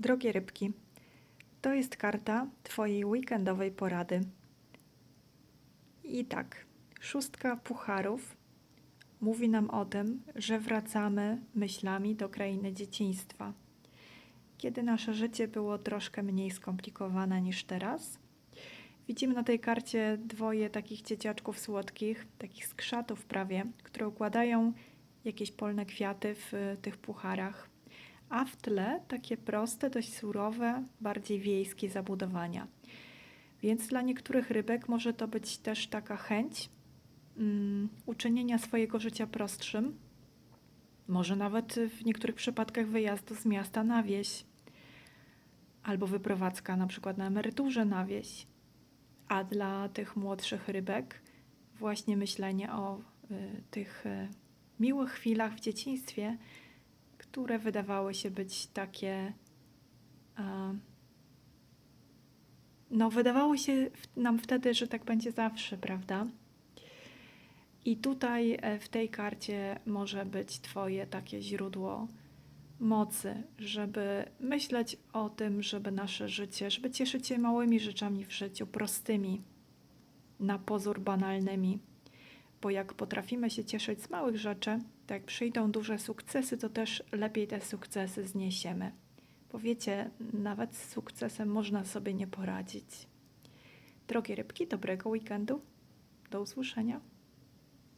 Drogie rybki, to jest karta Twojej weekendowej porady. I tak, szóstka pucharów mówi nam o tym, że wracamy myślami do krainy dzieciństwa. Kiedy nasze życie było troszkę mniej skomplikowane niż teraz. Widzimy na tej karcie dwoje takich dzieciaczków słodkich, takich skrzatów prawie, które układają jakieś polne kwiaty w tych pucharach a w tle takie proste, dość surowe, bardziej wiejskie zabudowania. Więc dla niektórych rybek może to być też taka chęć mm, uczynienia swojego życia prostszym, może nawet w niektórych przypadkach wyjazdu z miasta na wieś, albo wyprowadzka na przykład na emeryturze na wieś. A dla tych młodszych rybek właśnie myślenie o y, tych y, miłych chwilach w dzieciństwie, które wydawały się być takie. No, wydawało się nam wtedy, że tak będzie zawsze, prawda? I tutaj e, w tej karcie może być Twoje takie źródło mocy, żeby myśleć o tym, żeby nasze życie, żeby cieszyć się małymi rzeczami w życiu, prostymi, na pozór banalnymi. Bo jak potrafimy się cieszyć z małych rzeczy, to jak przyjdą duże sukcesy, to też lepiej te sukcesy zniesiemy. Bo wiecie, nawet z sukcesem można sobie nie poradzić. Drogie rybki, dobrego weekendu. Do usłyszenia.